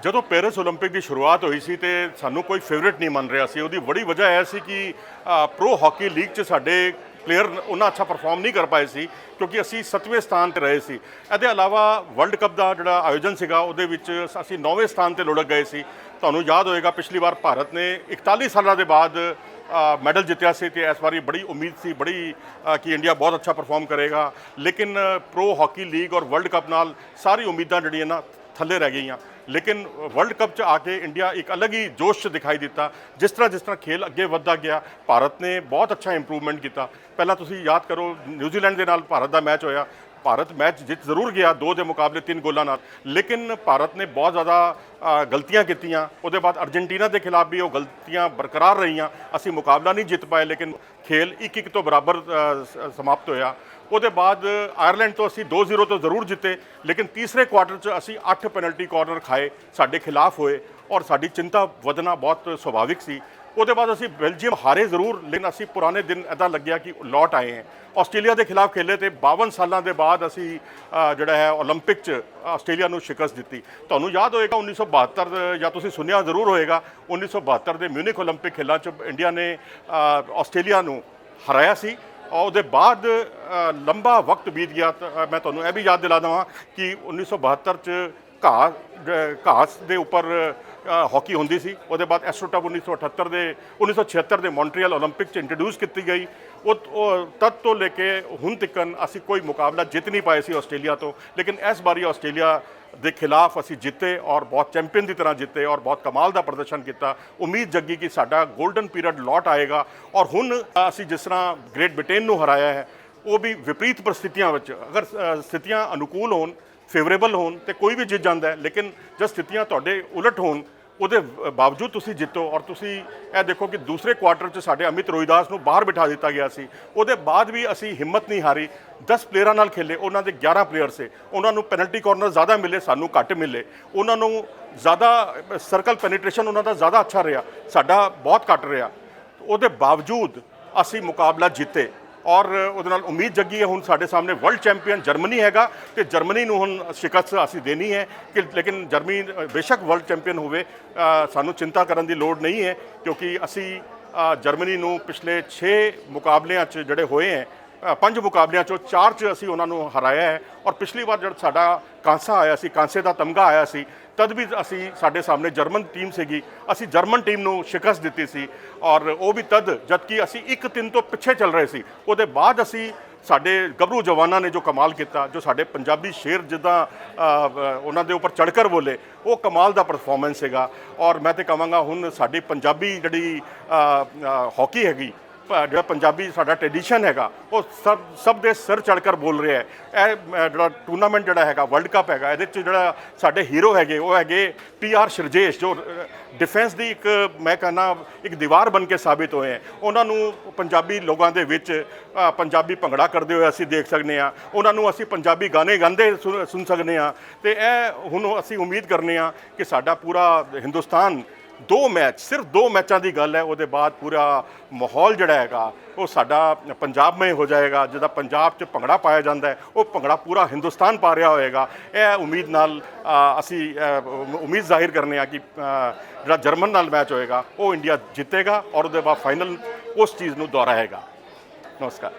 ਜਦੋਂ ਪੈਰਿਸ 올림픽 ਦੀ ਸ਼ੁਰੂਆਤ ਹੋਈ ਸੀ ਤੇ ਸਾਨੂੰ ਕੋਈ ਫੇਵਰਿਟ ਨਹੀਂ ਮੰਨ ਰਿਹਾ ਸੀ ਉਹਦੀ ਬੜੀ ਵਜ੍ਹਾ ਇਹ ਸੀ ਕਿ ਪ੍ਰੋ ਹਾਕੀ ਲੀਗ 'ਚ ਸਾਡੇ ਪਲੇਅਰ ਉਹਨਾਂ ਅੱਛਾ ਪਰਫਾਰਮ ਨਹੀਂ ਕਰ ਪਾਏ ਸੀ ਕਿਉਂਕਿ ਅਸੀਂ 7ਵੇਂ ਸਥਾਨ ਤੇ ਰਹੇ ਸੀ ਇਹਦੇ ਇਲਾਵਾ ਵਰਲਡ ਕੱਪ ਦਾ ਜਿਹੜਾ ਆਯੋਜਨ ਸੀਗਾ ਉਹਦੇ ਵਿੱਚ ਅਸੀਂ 9ਵੇਂ ਸਥਾਨ ਤੇ ਲੁੜਕ ਗਏ ਸੀ ਤੁਹਾਨੂੰ ਯਾਦ ਹੋਏਗਾ ਪਿਛਲੀ ਵਾਰ ਭਾਰਤ ਨੇ 41 ਸਾਲਾਂ ਦੇ ਬਾਅਦ ਅ, ਮੈਡਲ ਜਿੱਤਿਆ ਸੀ ਤੇ ਇਸ ਵਾਰੀ ਬੜੀ ਉਮੀਦ ਸੀ ਬੜੀ ਅ, ਕਿ ਇੰਡੀਆ ਬਹੁਤ ਅੱਛਾ ਪਰਫਾਰਮ ਕਰੇਗਾ ਲੇਕਿਨ ਪ੍ਰੋ ਹਾਕੀ ਲੀਗ ਔਰ ਵਰਲਡ ਕੱਪ ਨਾਲ ਸਾਰੀ ਉਮੀਦਾਂ ਜਿਹੜੀਆਂ ਨਾ ਥੱਲੇ ਰਹਿ ਗਈਆਂ। ਲੇਕਿਨ ਵਰਲਡ ਕੱਪ 'ਚ ਆ ਕੇ ਇੰਡੀਆ ਇੱਕ ਅਲੱਗ ਹੀ ਜੋਸ਼ 'ਚ ਦਿਖਾਈ ਦਿੱਤਾ। ਜਿਸ ਤਰ੍ਹਾਂ ਜਿਸ ਤਰ੍ਹਾਂ ਖੇਲ ਅੱਗੇ ਵੱਧਦਾ ਗਿਆ, ਭਾਰਤ ਨੇ ਬਹੁਤ ਅੱਛਾ ਇੰਪਰੂਵਮੈਂਟ ਕੀਤਾ। ਪਹਿਲਾਂ ਤੁਸੀਂ ਯਾਦ ਕਰੋ ਨਿਊਜ਼ੀਲੈਂਡ ਦੇ ਨਾਲ ਭਾਰਤ ਦਾ ਮੈਚ ਹੋਇਆ। ਭਾਰਤ ਮੈਚ ਜਿੱਤ ਜ਼ਰੂਰ ਗਿਆ, ਦੋ ਦੇ ਮੁਕਾਬਲੇ, ਤਿੰਨ ਗੋਲਾਂ ਨਾਲ। ਲੇਕਿਨ ਭਾਰਤ ਨੇ ਬਹੁਤ ਜ਼ਿਆਦਾ ਗਲਤੀਆਂ ਕੀਤੀਆਂ। ਉਹਦੇ ਬਾਅਦ ਅਰਜنٹੀਨਾ ਦੇ ਖਿਲਾਫ ਵੀ ਉਹ ਗਲਤੀਆਂ ਬਰਕਰਾਰ ਰਹੀਆਂ। ਅਸੀਂ ਮੁਕਾਬਲਾ ਨਹੀਂ ਜਿੱਤ ਪਾਏ, ਲੇਕਿਨ ਖੇਲ ਇੱਕ ਇੱਕ ਤੋਂ ਬਰਾਬਰ ਸਮਾਪਤ ਹੋਇਆ। ਉਹਦੇ ਬਾਅਦ ਆਇਰਲੈਂਡ ਤੋਂ ਅਸੀਂ 2-0 ਤੋਂ ਜ਼ਰੂਰ ਜਿੱਤੇ ਲੇਕਿਨ ਤੀਸਰੇ ਕੁਆਟਰ 'ਚ ਅਸੀਂ 8 ਪੈਨਲਟੀ ਕਾਰਨਰ ਖਾਏ ਸਾਡੇ ਖਿਲਾਫ ਹੋਏ ਔਰ ਸਾਡੀ ਚਿੰਤਾ ਵਧਣਾ ਬਹੁਤ ਸੁਭਾਵਿਕ ਸੀ ਉਹਦੇ ਬਾਅਦ ਅਸੀਂ ਬੈਲਜੀਅਮ ਹਾਰੇ ਜ਼ਰੂਰ ਲੇਕਿਨ ਅਸੀਂ ਪੁਰਾਣੇ ਦਿਨ ਐਦਾਂ ਲੱਗਿਆ ਕਿ ਲੌਟ ਆਏ ਹਾਂ ਆਸਟ੍ਰੇਲੀਆ ਦੇ ਖਿਲਾਫ ਖੇਲੇ ਤੇ 52 ਸਾਲਾਂ ਦੇ ਬਾਅਦ ਅਸੀਂ ਅ, ਜਿਹੜਾ ਹੈ 올림픽 'ਚ ਆਸਟ੍ਰੇਲੀਆ ਨੂੰ ਸ਼ਿਕਸਤ ਦਿੱਤੀ ਤੁਹਾਨੂੰ ਯਾਦ ਹੋਏਗਾ 1972 ਦੇ- ਜਾਂ ਤੁਸੀਂ ਸੁਣਿਆ ਜ਼ਰੂਰ ਹੋਏਗਾ 1972 ਦੇ ਮਿਊਨਿਕ 올림픽 ਖੇਲਾਂ 'ਚ ਇੰਡੀਆ ਨੇ ਅ, ਆਸਟ੍ਰੇਲੀਆ ਨੂੰ ਹਰਾਇਆ ਸੀ ਔਰ ਉਹਦੇ ਬਾਅਦ ਲੰਬਾ ਵਕਤ ਬੀਤ ਗਿਆ ਮੈਂ ਤੁਹਾਨੂੰ ਇਹ ਵੀ ਯਾਦ ਦਿਲਾ ਦਵਾਂ ਕਿ 1972 ਚ ਘਾਹ ਘਾਸ ਦੇ ਉੱਪਰ ਹਾਕੀ ਹੁੰਦੀ ਸੀ। ਉਹਦੇ ਬਾਅਦ ਐਸਟ੍ਰੋਟਫ 1978 ਦੇ 1976 ਦੇ ਮੌਂਟਰੀਅਲ 올림픽 ਚ ਇੰਟਰੋਡਿਊਸ ਕੀਤੀ ਗਈ। ਉਹ ਤਦ ਤੋਂ ਲੈ ਕੇ ਹੁਣ ਤੱਕਨ ਅਸੀਂ ਕੋਈ ਮੁਕਾਬਲਾ ਜਿੱਤ ਨਹੀਂ ਪਾਏ ਸੀ ਆਸਟ੍ਰੇਲੀਆ ਤੋਂ। ਲੇਕਿਨ ਇਸ ਵਾਰੀ ਆਸਟ੍ਰੇਲੀਆ ਦੇ ਖਿਲਾਫ ਅਸੀਂ ਜਿੱਤੇ ਔਰ ਬਹੁਤ ਚੈਂਪੀਅਨ ਦੀ ਤਰ੍ਹਾਂ ਜਿੱਤੇ ਔਰ ਬਹੁਤ ਕਮਾਲ ਦਾ ਪ੍ਰਦਰਸ਼ਨ ਕੀਤਾ। ਉਮੀਦ ਜੱਗੀ ਕਿ ਸਾਡਾ ਗੋਲਡਨ ਪੀਰੀਅਡ ਲੋਟ ਆਏਗਾ। ਔਰ ਹੁਣ ਅਸੀਂ ਜਿਸ ਤਰ੍ਹਾਂ ਗ੍ਰੇਟ ਬ੍ਰਿਟੇਨ ਨੂੰ ਹਰਾਇਆ ਹੈ, ਉਹ ਵੀ ਵਿਪਰੀਤ ਪਰਿਸਥਿਤੀਆਂ ਵਿੱਚ, ਅਗਰ ਸਥਿਤੀਆਂ ਅਨੁਕੂਲ ਹੋਣ ਫੇਵਰੇਬਲ ਹੋਣ ਤੇ ਕੋਈ ਵੀ ਜਿੱਤ ਜਾਂਦਾ ਹੈ, ਲੇਕਿਨ ਜਦ ਸਥਿਤੀਆਂ ਤੁਹਾਡੇ ਉਲਟ ਹੋਣ, ਉਹਦੇ ਬਾਵਜੂਦ ਤੁਸੀਂ ਜਿੱਤੋ ਔਰ ਤੁਸੀਂ ਇਹ ਦੇਖੋ ਕਿ ਦੂਸਰੇ ਕੁਆਟਰ 'ਚ ਸਾਡੇ ਅਮਿਤ ਰੋਹਿਦਾਸ ਨੂੰ ਬਾਹਰ ਬਿਠਾ ਦਿੱਤਾ ਗਿਆ ਸੀ। ਉਹਦੇ ਬਾਅਦ ਵੀ ਅਸੀਂ ਹਿੰਮਤ ਨਹੀਂ ਹਾਰੀ। 10 ਪਲੇਅਰਾਂ ਨਾਲ ਖੇਲੇ, ਉਹਨਾਂ ਦੇ 11 ਪਲੇਅਰ ਸੇ ਉਹਨਾਂ ਨੂੰ ਪੈਨਲਟੀ ਕਾਰਨਰ ਜ਼ਿਆਦਾ ਮਿਲੇ, ਸਾਨੂੰ ਘੱਟ ਮਿਲੇ। ਉਹਨਾਂ ਨੂੰ ਜ਼ਿਆਦਾ ਸਰਕਲ ਪੈਨੀਟ੍ਰੇਸ਼ਨ ਉਹਨਾਂ ਦਾ ਜ਼ਿਆਦਾ ਅੱਛਾ ਰਿਹਾ। ਸਾਡਾ ਬਹੁਤ ਘੱਟ ਰਿਹਾ। ਉਹਦੇ ਬਾਵਜੂਦ ਅਸੀਂ ਮੁਕਾਬਲਾ ਜਿੱਤੇ। ਔਰ ਉਹਦੇ ਨਾਲ ਉਮੀਦ ਜੱਗੀ ਹੈ, ਹੁਣ ਸਾਡੇ ਸਾਹਮਣੇ ਵਰਲਡ ਚੈਂਪੀਅਨ ਜਰਮਨੀ ਹੈਗਾ ਤੇ ਜਰਮਨੀ ਨੂੰ ਹੁਣ ਸ਼ਿਕਸਤ ਅਸੀਂ ਦੇਣੀ ਹੈ ਕਿ ਲੇਕਿਨ ਜਰਮਨੀ ਬੇਸ਼ੱਕ ਵਰਲਡ ਚੈਂਪੀਅਨ ਹੋਵੇ ਸਾਨੂੰ ਚਿੰਤਾ ਕਰਨ ਦੀ ਲੋੜ ਨਹੀਂ ਹੈ ਕਿਉਂਕਿ ਅਸੀਂ ਜਰਮਨੀ ਨੂੰ ਪਿਛਲੇ 6 ਮੁਕਾਬਲਿਆਂ 'ਚ ਜਿਹੜੇ ਹੋਏ ਹੈ ਪੰਜ ਮੁਕਾਬਲਿਆਂ ਚੋਂ ਚਾਰ 'ਚ ਅਸੀਂ ਉਹਨਾਂ ਨੂੰ ਹਰਾਇਆ ਹੈ ਔਰ ਪਿਛਲੀ ਵਾਰ ਜਦ ਸਾਡਾ ਕਾਂਸਾ ਆਇਆ ਸੀ ਕਾਂਸੇ ਦਾ ਤਮਗਾ ਆਇਆ ਸੀ ਤਦ ਵੀ ਅਸੀਂ ਸਾਡੇ ਸਾਹਮਣੇ ਜਰਮਨ ਟੀਮ ਸੀਗੀ ਅਸੀਂ ਜਰਮਨ ਟੀਮ ਨੂੰ ਸ਼ਿਕਸਤ ਦਿੱਤੀ ਸੀ ਔਰ ਉਹ ਵੀ ਤਦ ਜਦਕਿ ਅਸੀਂ ਇੱਕ ਤਿੰਨ ਤੋਂ ਪਿੱਛੇ ਚੱਲ ਰਹੇ ਸੀ ਉਹਦੇ ਬਾਅਦ ਅਸੀਂ ਸਾਡੇ ਗੱਭਰੂ ਜਵਾਨਾਂ ਨੇ ਜੋ ਕਮਾਲ ਕੀਤਾ ਜੋ ਸਾਡੇ ਪੰਜਾਬੀ ਸ਼ੇਰ ਜਿੱਦਾਂ ਉਹਨਾਂ ਦੇ ਉੱਪਰ ਚੜਕਰ ਬੋਲੇ ਉਹ ਕਮਾਲ ਦਾ ਪਰਫਾਰਮੈਂਸ ਹੈਗਾ ਔਰ ਮੈਂ ਤੇ ਕਹਾਂਗਾ ਹੁਣ ਸਾਡੀ ਪੰਜਾਬੀ ਜਿਹੜੀ ਅ, ਹਾਕੀ ਹੈਗੀ ਜਿਹੜਾ ਪੰਜਾਬੀ ਸਾਡਾ ਟ੍ਰੈਡੀਸ਼ਨ ਹੈਗਾ, ਉਹ ਸਭ ਸਭ ਦੇ ਸਿਰ ਚੜ੍ਹ ਕਰ ਬੋਲ ਰਿਹਾ ਹੈ। ਇਹ ਜਿਹੜਾ ਟੂਰਨਾਮੈਂਟ ਜਿਹੜਾ ਹੈਗਾ ਵਰਲਡ ਕੱਪ ਹੈਗਾ, ਇਹਦੇ ਚ ਜਿਹੜਾ ਸਾਡੇ ਹੀਰੋ ਹੈਗੇ, ਉਹ ਹੈਗੇ ਪੀ ਆਰ ਸ਼ਰਜੇਸ਼ ਜੋ ਡਿਫੈਂਸ ਦੀ ਇੱਕ, ਮੈਂ ਕਹਿੰਦਾ, ਇੱਕ ਦੀਵਾਰ ਬਣ ਕੇ ਸਾਬਿਤ ਹੋਏ ਹੈ। ਉਹਨਾਂ ਨੂੰ ਪੰਜਾਬੀ ਲੋਕਾਂ ਦੇ ਵਿੱਚ ਪੰਜਾਬੀ ਭੰਗੜਾ ਕਰਦੇ ਹੋਏ ਅਸੀਂ ਦੇਖ ਸਕਦੇ ਹਾਂ। ਉਹਨਾਂ ਨੂੰ ਅਸੀਂ ਪੰਜਾਬੀ ਗਾਣੇ ਗਾਉਂਦੇ ਸੁਣ ਸੁਣ ਸਕਦੇ ਹਾਂ। ਤੇ ਇਹ, ਹੁਣ ਅਸੀਂ ਉਮੀਦ ਕਰਨੇ ਆ ਕਿ ਸਾਡਾ ਪੂਰਾ ਹਿੰਦੁਸਤਾਨ ਦੋ ਮੈਚ, ਸਿਰਫ ਦੋ ਮੈਚਾਂ ਦੀ ਗੱਲ ਹੈ, ਉਹਦੇ ਬਾਅਦ ਪੂਰਾ ਮਾਹੌਲ ਜਿਹੜਾ ਹੈਗਾ, ਉਹ ਸਾਡਾ ਪੰਜਾਬਮਈ ਹੋ ਜਾਏਗਾ, ਜਿਹਦਾ ਪੰਜਾਬ 'ਚ ਭੰਗੜਾ ਪਾਇਆ ਜਾਂਦਾ ਉਹ ਭੰਗੜਾ ਪੂਰਾ ਹਿੰਦੁਸਤਾਨ ਪਾ ਰਿਹਾ ਹੋਏਗਾ। ਇਹ ਉਮੀਦ ਨਾਲ ਅਸੀਂ ਉਮੀਦ ਜ਼ਾਹਿਰ ਕਰਨੇ ਆ ਕਿ ਜਿਹੜਾ ਜਰਮਨ ਨਾਲ ਮੈਚ ਹੋਏਗਾ, ਉਹ ਇੰਡੀਆ ਜਿੱਤੇਗਾ ਔਰ ਉਹਦੇ ਬਾਅਦ ਫਾਈਨਲ ਉਸ ਚੀਜ਼ ਨੂੰ ਦੁਹਰਾਏਗਾ। ਨਮਸਕਾਰ।